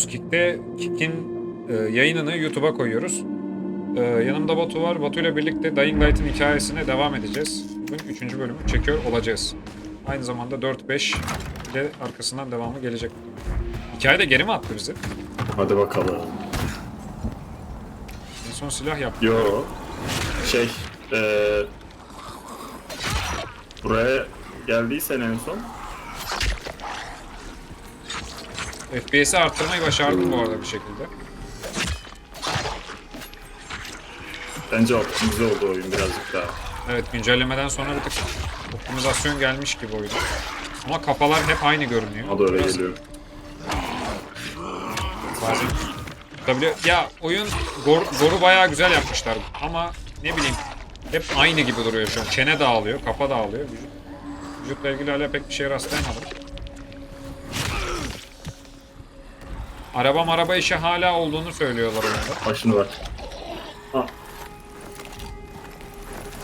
Kick'te Kick'in e, yayınını YouTube'a koyuyoruz. E, yanımda Batu var. Batu ile birlikte Dying Light'ın hikayesine devam edeceğiz. Bugün 3. bölümü çekiyor olacağız. Aynı zamanda 4-5 ile arkasından devamı gelecek. Hikaye de geri mi attı bizi? Hadi bakalım. En son silah yaptı. Yo. Şey, eee buraya geldiysen en son FPS'i arttırmayı başardım bu arada bir şekilde. bence optimize oldu oyun birazcık daha. Evet güncellemeden sonra bir tık optimizasyon gelmiş gibi oyun. Ama kafalar hep aynı görünüyor. O da öyle Biraz geliyor. Bazen tutabiliyor. Ya oyun gor, goru bayağı güzel yapmışlar ama ne bileyim hep aynı gibi duruyor şu an. Çene dağılıyor, kafa dağılıyor. Vücut, vücutla ilgili hala pek bir şeye rastlayamadım. Araba maraba işi hala olduğunu söylüyorlar oyunda. Başını var. Ha,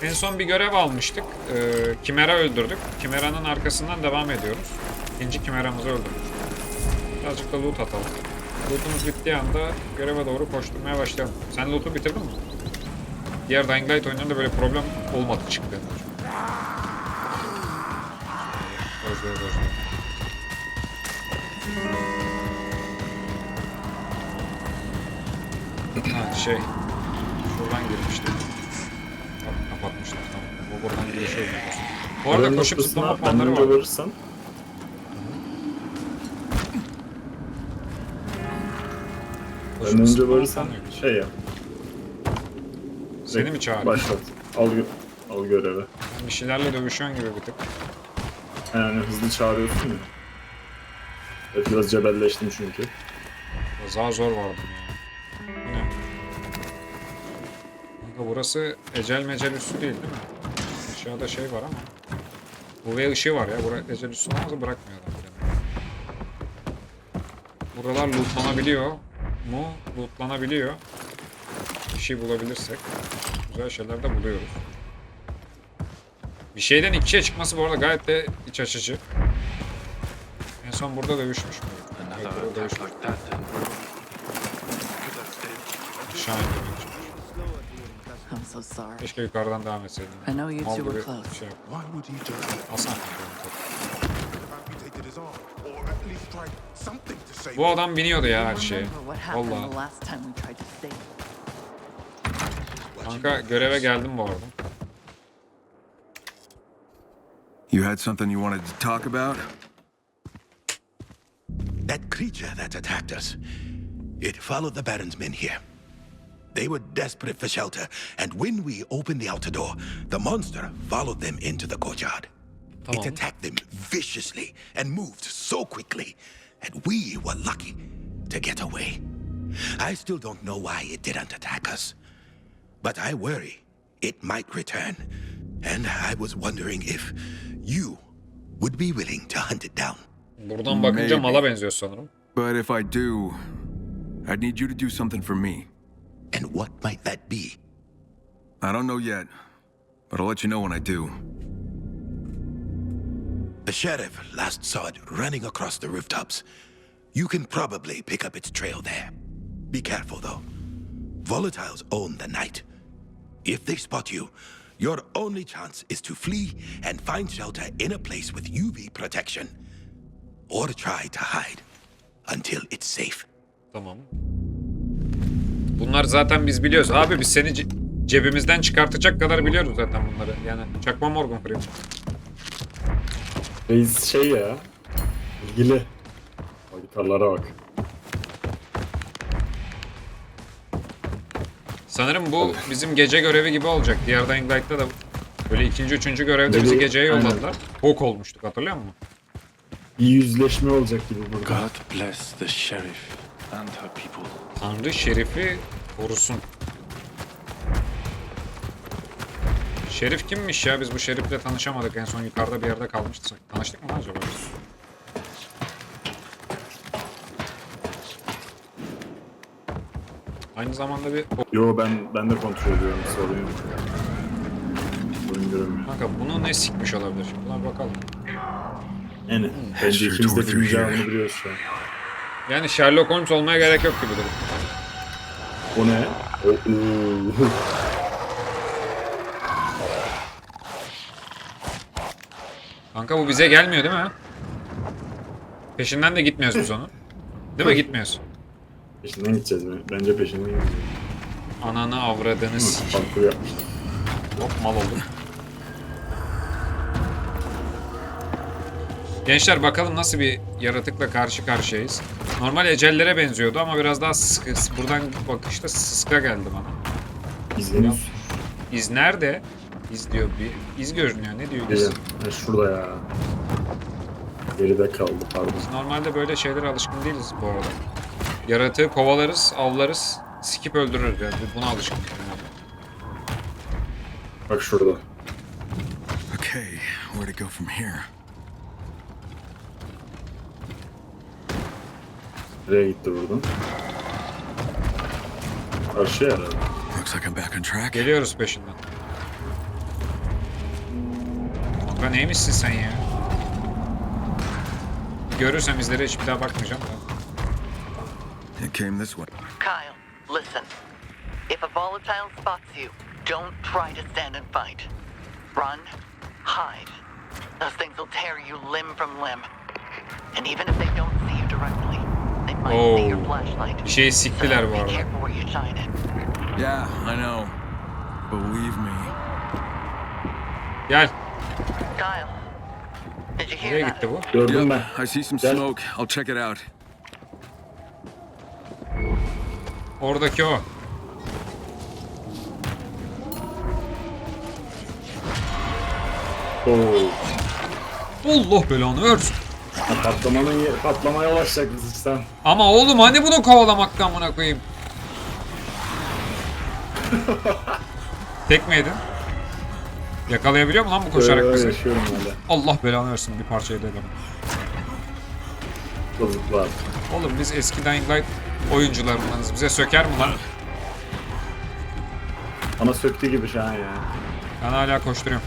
En son bir görev almıştık. Ee, Kimera öldürdük. Kimera'nın arkasından devam ediyoruz. İkinci Kimera'mızı öldürdük. Birazcık da loot atalım. Lootumuz bittiği anda göreve doğru koşturmaya başlayalım. Sen loot'u bitirdin mi? Diğer Dying Light oyunlarında böyle problem olmadı çıktı. Bozuyor bozuyor. Şey. Şuradan girmiştim. Kapatmışlar tamam. Bu buradan girişiyor. Bu arada koşup zıplama puanları var. varırsan benden önce varırsan şey yap. Seni mi çağırdı? Başlat. Al, al görevi. Bir şeylerle dövüşüyorsun gibi bir tık. Yani hızlı çağırıyorsun ya. Evet biraz cebelleştim çünkü. Daha zor vardım ya. Burası ecel mecel üstü değil değil mi? Aşağıda şey var ama. Bu ve ışığı var ya. Bura ecel üstü olmazsa bırakmıyor adam. Buralar lootlanabiliyor mu? Lootlanabiliyor. Bir şey bulabilirsek. Güzel şeyler de buluyoruz. Bir şeyden ikiye çıkması bu arada gayet de iç açıcı. En son burada dövüşmüş mü? Evet, burada dövüşmüş. like so sorry. Keşke yukarıdan devam etseydim. I know you Mal two were gibi close. Şey. Why would he just Hasan. amputated his arm, or at least tried something to save Bu adam biniyordu ya her şeye. remember what happened the Valla. last time we tried to save him. Kanka göreve geldim bu arada. You had something you wanted to talk about? That creature that attacked us, it followed the Baron's men here. They were desperate for shelter, and when we opened the outer door, the monster followed them into the courtyard. Tamam. It attacked them viciously and moved so quickly, and we were lucky to get away. I still don't know why it didn't attack us, but I worry it might return, and I was wondering if you would be willing to hunt it down. Buradan bakınca Maybe. mala benziyor sanırım. But if I do, I'd need you to do something for me. And what might that be? I don't know yet, but I'll let you know when I do. The sheriff last saw it running across the rooftops. You can probably pick up its trail there. Be careful, though. Volatiles own the night. If they spot you, your only chance is to flee and find shelter in a place with UV protection. Or try to hide until it's safe. Tamam. Bunlar zaten biz biliyoruz. Abi biz seni ce- cebimizden çıkartacak kadar biliyoruz zaten bunları. Yani çakma Morgan Freeman. Reis şey ya. ilgili. O gitarlara bak. Sanırım bu bizim gece görevi gibi olacak. Diğer Dying Light'ta da böyle ikinci, üçüncü görevde bizi Gece- geceye yolladılar. Hawk olmuştuk hatırlıyor musun? Bir yüzleşme olacak gibi burada. God bless the sheriff and her people. Tanrı şerifi korusun. Şerif kimmiş ya? Biz bu şerifle tanışamadık. En son yukarıda bir yerde kalmıştık. Tanıştık mı lan acaba? Aynı zamanda bir... Yo ben ben de kontrol ediyorum sorun yok. Sorun göremiyorum. Kanka bunu ne sikmiş olabilir? Buna bakalım. Yani bence Sure ikimiz de cevabını biliyoruz şu an. Yani Sherlock Holmes olmaya gerek yok gibi durum. O ne? Oo. Kanka bu bize gelmiyor değil mi? Peşinden de gitmiyoruz biz onun. Değil mi? Gitmiyoruz. peşinden gideceğiz mi? Bence peşinden gideceğiz. Ananı avradını Hı, s- Parkur yapmışlar. Hop mal olduk. Gençler bakalım nasıl bir yaratıkla karşı karşıyayız. Normal ecellere benziyordu ama biraz daha sıskı, buradan bakışta sıska geldi bana. İzleniyoruz. İz nerede? İz diyor bir. İz görünüyor. Ne diyor iz? Geliyorum. Ha, şurada ya. Geride kaldı pardon. Biz normalde böyle şeylere alışkın değiliz bu arada. Yaratığı kovalarız, avlarız, sikip öldürürüz yani. Buna alışkın. Bak şurada. Okay, where to go from here? Nereye gitti buradan? Karşıya herhalde. Looks like I'm back on track. Geliyoruz peşinden. Kanka neymişsin sen ya? Görürsem izlere hiç bir daha bakmayacağım da. It came this way. Kyle, listen. If a volatile spots you, don't try to stand and fight. Run, hide. Those things will tear you limb from limb. And even if they don't see you directly, your Oh. flashlight. Bir şeyi siktiler bu arada. Yeah, I know. Believe me. Gel. Kyle, did you hear Nereye that? gitti bu? Gördüm ben. I see some smoke. I'll check it out. Oradaki o. Oo. Allah belanı versin. Ha, patlamanın ye- patlamaya ulaşacak biz sen. Ama oğlum hani bunu kovalamaktan amına koyayım. Tek mi yedin? Yakalayabiliyor mu lan bu koşarak Böyle bizi? yaşıyorum öyle. Allah belanı versin bir parça edelim. Bozuklar. Oğlum biz eski Dying Light oyuncularındanız. Bize söker mi lan? Bana söktü gibi şu an ya. Ben hala koşturuyorum.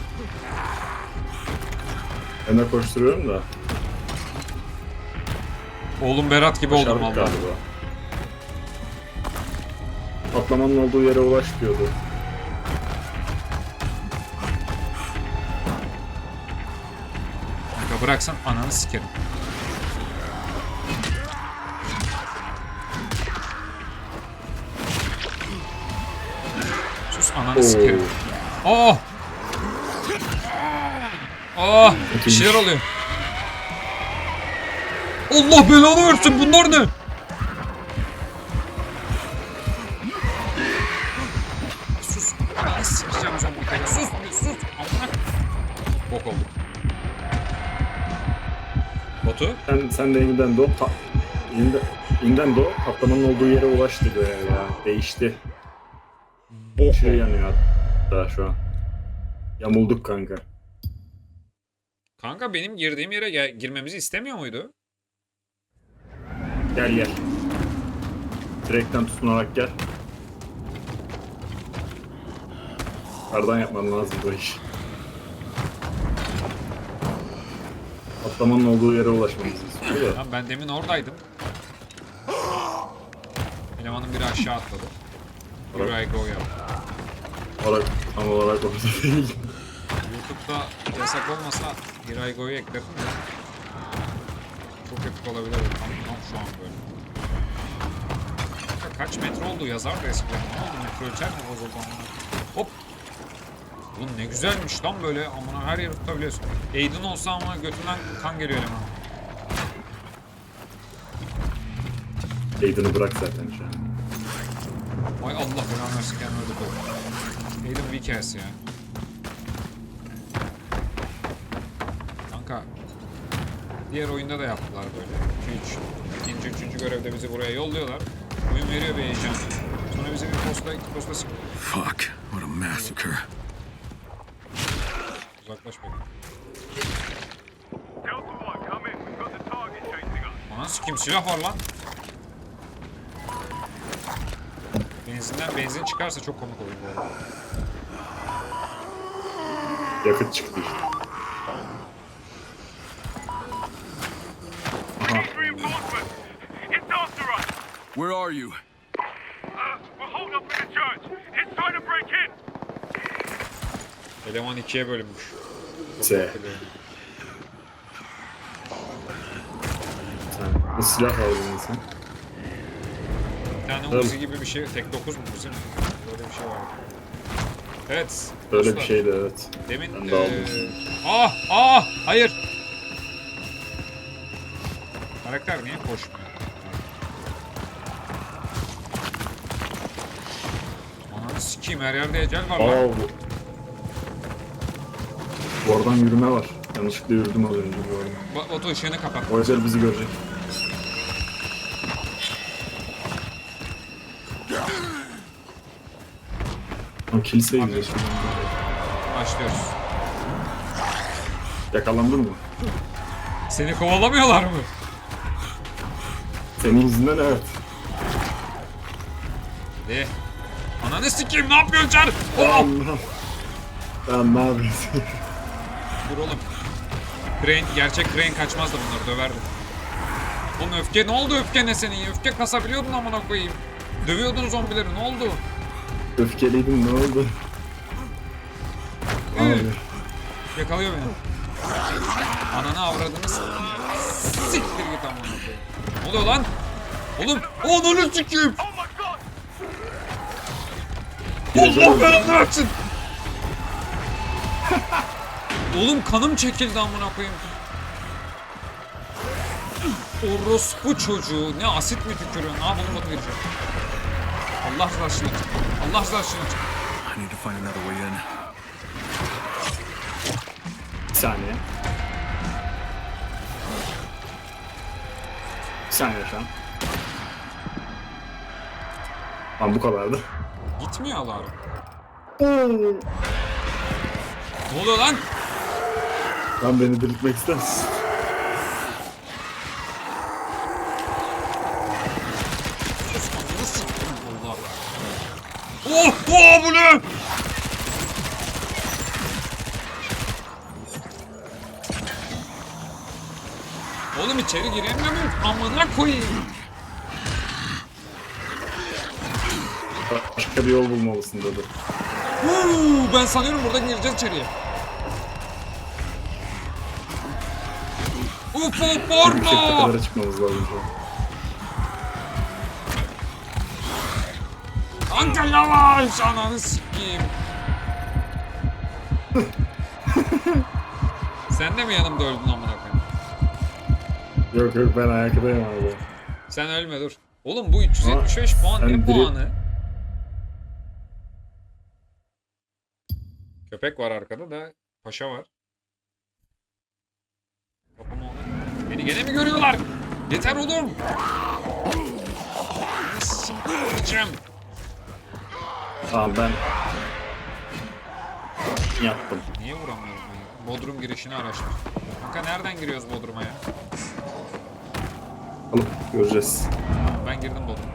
Ben de koşturuyorum da. Oğlum Berat gibi oldum Başardık valla. galiba. Patlamanın olduğu yere ulaş diyordu. Kanka bıraksan ananı sikerim. Sus ananı sikerim. Oh! Oh! Bir şeyler oluyor. Allah belanı versin bunlar ne? Sus. Sikeceğim zombi. Sus sus. Bok olduk. Botu? Sen, sen de yeniden doğ. Pa yeniden, yeniden. Patlamanın olduğu yere ulaştı böyle ya. Değişti. Bok Şey yanıyor hatta şu an. Yamulduk kanka. Kanka benim girdiğim yere gel- girmemizi istemiyor muydu? Gel gel. Direkten tutunarak gel. Kardan yapman lazım bu iş. Patlamanın olduğu yere ulaşmamızı istiyor da. Lan ben demin oradaydım. Elemanın biri aşağı atladı. Here I go yaptı. Olarak, tam olarak orada değil. YouTube'da yasak olmasa Here I go'yu ekledim de. Çok epik olabilir. Tam, tam şu an böyle. Kaç metre oldu yazar da eskiden. Ne oldu metre ölçer mi bozuldu? Hop. Oğlum ne güzelmiş lan böyle amına her yeri tutabiliyorsun. Aiden olsa ama götünden kan geliyor eleman. Aiden'ı bırak zaten şu an. Ay Allah belanı versin kendime öldü kol. Aiden weak ass ya. Diğer oyunda da yaptılar böyle. 2 3. İkinci, üçüncü görevde bizi buraya yolluyorlar. Oyun veriyor bir heyecan. Sonra bizi bir posta, iki posta. Fuck, what a massacre. Uzaklaş bakayım. Ana sikim silah var lan. Benzinden benzin çıkarsa çok komik olur bu arada. Yakıt çıktı işte. Where are you? We're holed up in the church. It's time to break in. Eleman ikiye bölünmüş. S. Sen silah aldın sen. Bir tane Tamam. Uzi gibi bir şey. Tek 9 mu Uzi mi? Böyle bir şey var. Evet. Böyle bir dostlar, şeydi evet. Demin... Ben de aldım. eee, Ah! Ah! Hayır! Karakter niye koşmuyor? Sikeyim her yerde ecel var Aa lan. bu. Bu Oradan yürüme var. Yanlışlıkla yürüdüm az önce arada. Ba- Batu ışığını kapat. O ecel bizi görecek. O kiliseye gidiyoruz. Başlıyoruz. Yakalandın mı? Seni kovalamıyorlar mı? Senin yüzünden evet. De. Ananı sikeyim ne yapıyorsun Çar? Oh! Allah. Ben ne yapıyorsun? Dur oğlum. Crane, gerçek Crane kaçmazdı bunları döverdi. Oğlum öfke ne oldu öfke ne senin? Öfke kasabiliyordun amına koyayım. Dövüyordun zombileri ne oldu? Öfkeliydim ne oldu? Abi. Yakalıyor beni. Ananı avradını s- siktir git amına koyayım. Ne oluyor lan? Oğlum ananı sikeyim. Allah belanı versin. Oğlum kanım çekildi amına koyayım. Orospu çocuğu. Ne asit mi tükürüyorsun? Ne yapalım bunu gireceğim. Allah rızası için. Allah rızası için. I need to find another way in. Bir saniye. Bir saniye şu an. Lan bu kadardı. Gitmiyor alarm. ne oluyor lan? Lan beni diriltmek ister misin? Ananı siktim valla. Oh, oh bu ne? Oğlum içeri giremiyor muyum? Amına koyayım. Başka bir yol bulmalısın dedi. Huu, ben sanıyorum buradan gireceğiz içeriye. Ufo porno. tepelere çıkmamız lazım şu an. Kanka yavaş ananı sikeyim. Sen de mi yanımda öldün amına koyayım? Yok yok ben ayaktayım abi. Sen ölme dur. Oğlum bu 375 puan sen ne direkt- puanı? Köpek var arkada da paşa var. Kafama ona. Beni gene mi görüyorlar? Yeter oğlum. Sikeceğim. Tamam ben yaptım. Niye vuramıyorum ben? Bodrum girişini araştır. Kanka nereden giriyoruz Bodrum'a ya? Alıp göreceğiz. Ben girdim Bodrum.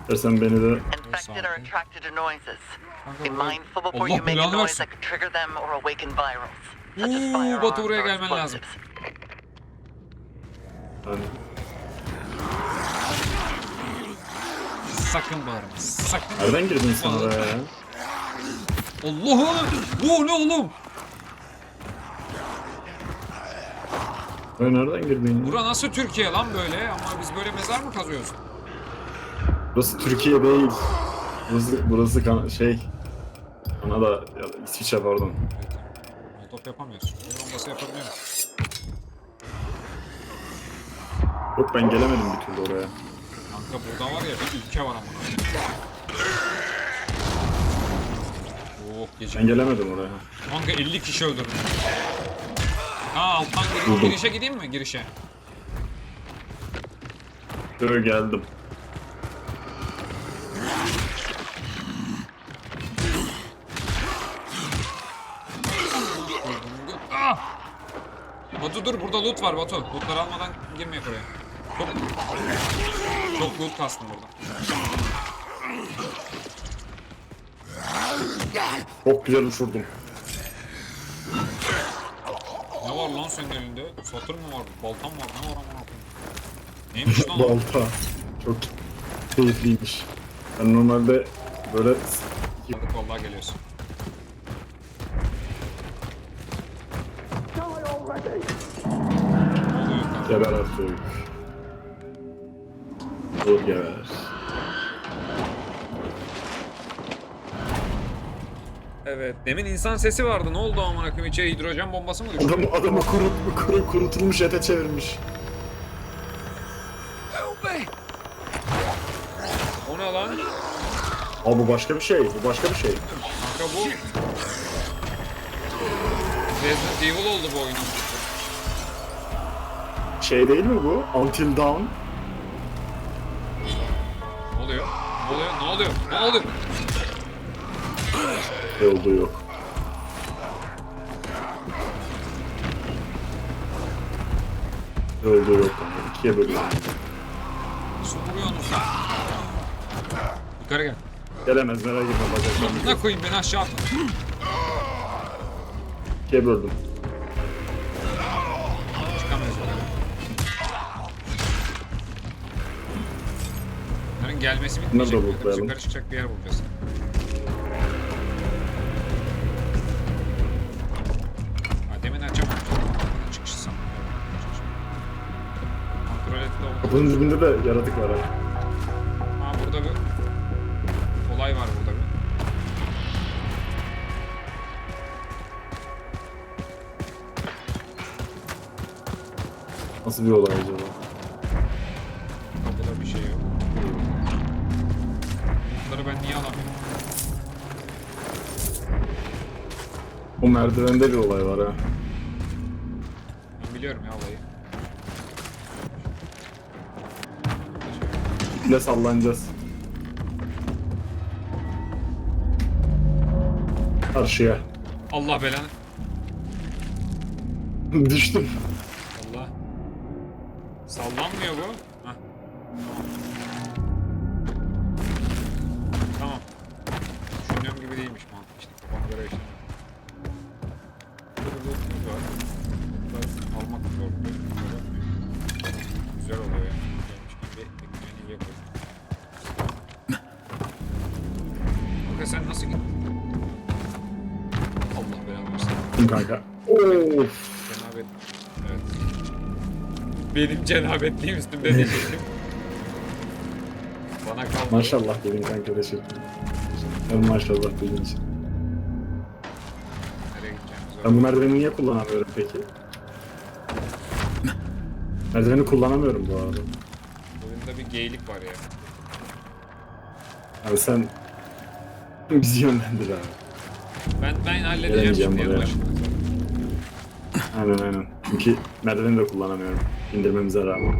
İstersen beni de Infected are attracted to noises. Be mindful before you make a noise that could trigger them or awaken virals, such as Oo, firearms Batu buraya or gelmen lazım. explosives. Sakın bağırma. Sakın. nereden girdin sen oraya ya? Allah'ım! Bu ne oğlum? Oraya nereden girdin ya? Bura nasıl Türkiye lan böyle? Ama biz böyle mezar mı kazıyoruz? Burası Türkiye değil. Burası, burası kan- şey... Kanada ya da İsviçre pardon. Molotov yapamıyoruz. Bir bombası yapabiliyoruz. Yok ben gelemedim bir türlü oraya. Kanka burada var ya bir ülke var ama. Oh gece. Ben gelemedim oraya. Kanka 50 kişi öldürdüm. Ha alttan gireyim. Girişe gideyim mi? Girişe. Böyle geldim. Ah! Batu dur burada loot var Batu. Lootları almadan girmeye oraya. Çok, çok loot kastım burada. Çok güzel uçurdum. Ne var lan senin elinde? Satır mı var? Baltam var. Ne var amına koyayım? Neymiş lan o? Balta. Çok keyifliymiş. Ben normalde böyle Aldık vallahi geliyorsun. Geber artık. Olur geber. Evet. Demin insan sesi vardı. Ne oldu amına koyayım? İçeri hidrojen bombası mı düştü? Adam, adamı kurut, kuru, kurutulmuş ete çevirmiş. O ne lan? Aa bu başka bir şey. Bu başka bir şey. Kanka bu... Resident Evil oldu bu oyunun. Şey değil mi bu? Until Dawn. Ne oluyor? Ne oluyor? Ne oluyor? Ne oluyor? Şey olduğu yok. Şey olduğu yok. Yani. İkiye bölüyor. Su vuruyorsunuz lan. Yukarı gel. Gelemez merak etme bacaklarını. Ne koyayım beni aşağı atma. İkiye böldüm. Gelmesi Bunları bitmeyecek. da lootlayalım. Yukarı çıkacak bir yer bulacağız. Ha, demin. Kapının çıkışı sanırım. Kontrol etti oldu. Kapının dibinde de yaratık var ha. Ha burada bir olay var burada bir. Nasıl bir olay acaba? Niye alamıyorum? O merdivende bir olay var ha. Ben biliyorum ya olayı. Ne sallanacağız. Karşıya. Allah belanı. Düştüm. Güzel oluyor yani. Gelmiş gibi yapıyor. Kanka sen nasıl gittin? Allah belanı versin. Kim kanka? Of. Cenabet. Evet. Benim cenabetliğim üstümde diyecektim. Bana kaldı. Maşallah dedin kanka ederim. Ben maşallah dediğin için. Nereye gideceğimiz var. Ben bu merdiveni niye kullanamıyorum peki? Merdiveni kullanamıyorum bu arada. Oyunda bir geylik var ya. Abi sen bizi yönlendir abi. Ben ben halledeceğim Gelemeyeceğim şimdi buraya. yılbaşında. Aynen aynen. Çünkü merdiveni de kullanamıyorum. İndirmemize rağmen.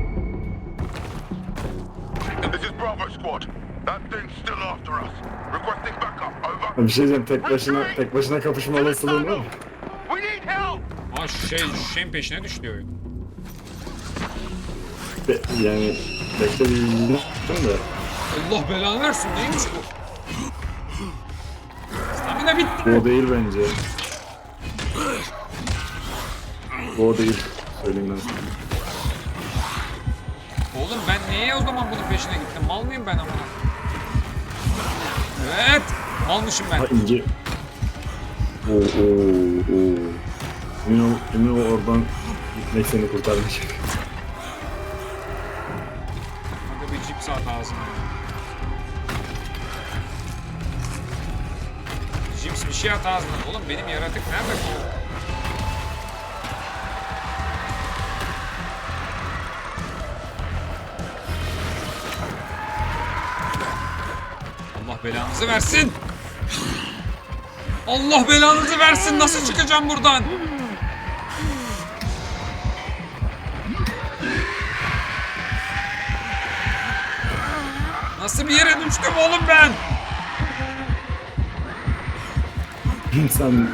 This is Bravo Squad. That thing's still after us. Requesting backup. Over. Bir şey diyeceğim tek başına tek başına kapışma olasılığın var mı? We need help. Aa şey şeyin peşine düştü oyun. Be- yani bekle bir bildim de. Allah belanı versin neymiş bu? Stamina bitti o değil bence. O değil. Söyleyeyim ben sana. Oğlum ben niye o zaman bunun peşine gittim? Mal mıyım ben amına? Evet. Malmışım ben. Ha ince. Oo oo oo. Emin ol, emin ol oradan gitmek seni kurtarmayacak. Ağzıma. Cips bir şey at ağzına. Oğlum benim yaratık nerede bu? Allah belanızı versin. Allah belanızı versin. Nasıl çıkacağım buradan? Nasıl bir yere düştüm oğlum ben? Sen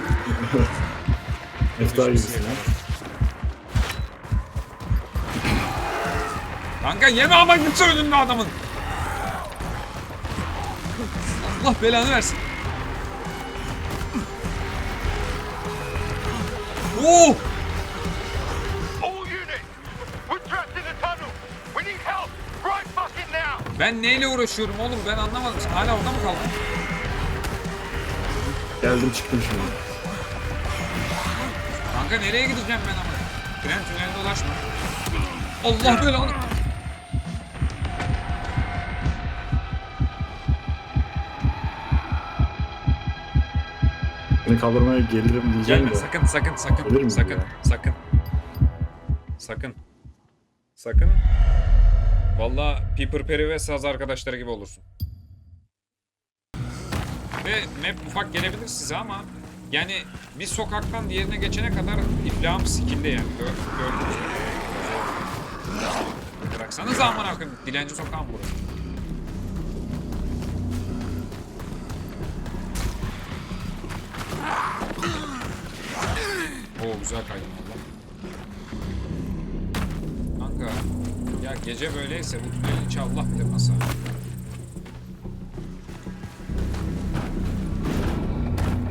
Efta gibisin ha. Kanka yeme ama gitse önünde adamın. Allah belanı versin. Oo! Ben neyle uğraşıyorum oğlum ben anlamadım. Hala orada mı kaldın? Geldim çıktım şimdi. Kanka nereye gideceğim ben ama? Tren tünelinde dolaşma. Allah belanı. Seni kaldırmaya gelirim diyeceğim Gelme de. sakın sakın sakın Gelir mi sakın ya? sakın. Sakın. Sakın. Valla Piper Perry ve Saz arkadaşları gibi olursun. Ve map ufak gelebilir size ama yani bir sokaktan diğerine geçene kadar iflahım sikildi yani. Gör, gördünüz? Bıraksanız amına koyayım. Dilenci sokağım burası. Oo güzel kaydım valla. Kanka ya gece böyleyse bu tünelin içi Allah nasıl.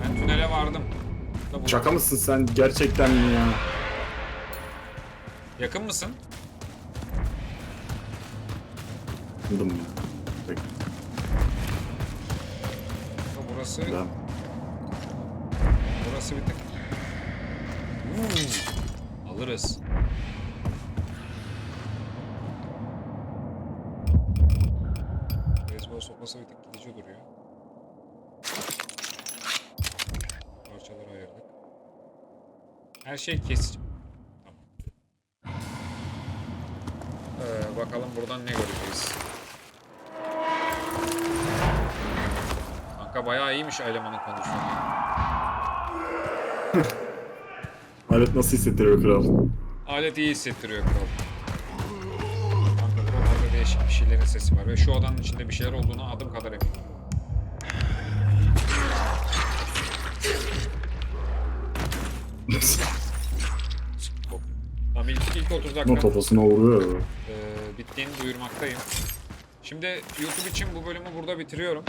Ben tünele vardım. Da bu- Şaka mısın sen gerçekten mi ya? Yakın mısın? Anladım ya. Peki, Ya Burası ben. burası bir tık. Hmm, Alırız. Her şey kesici. Tamam. Ee, bakalım buradan ne göreceğiz. Kanka bayağı iyiymiş elemanın kondisyonu. Alet nasıl hissettiriyor kral? Alet iyi hissettiriyor kral. Kanka buralarda değişik bir şeylerin sesi var ve şu odanın içinde bir şeyler olduğunu adım kadar eminim. Tamam ilk, ilk 30 Ama dakika kafasına vuruyor. ya. e, bittiğini duyurmaktayım. Şimdi YouTube için bu bölümü burada bitiriyorum.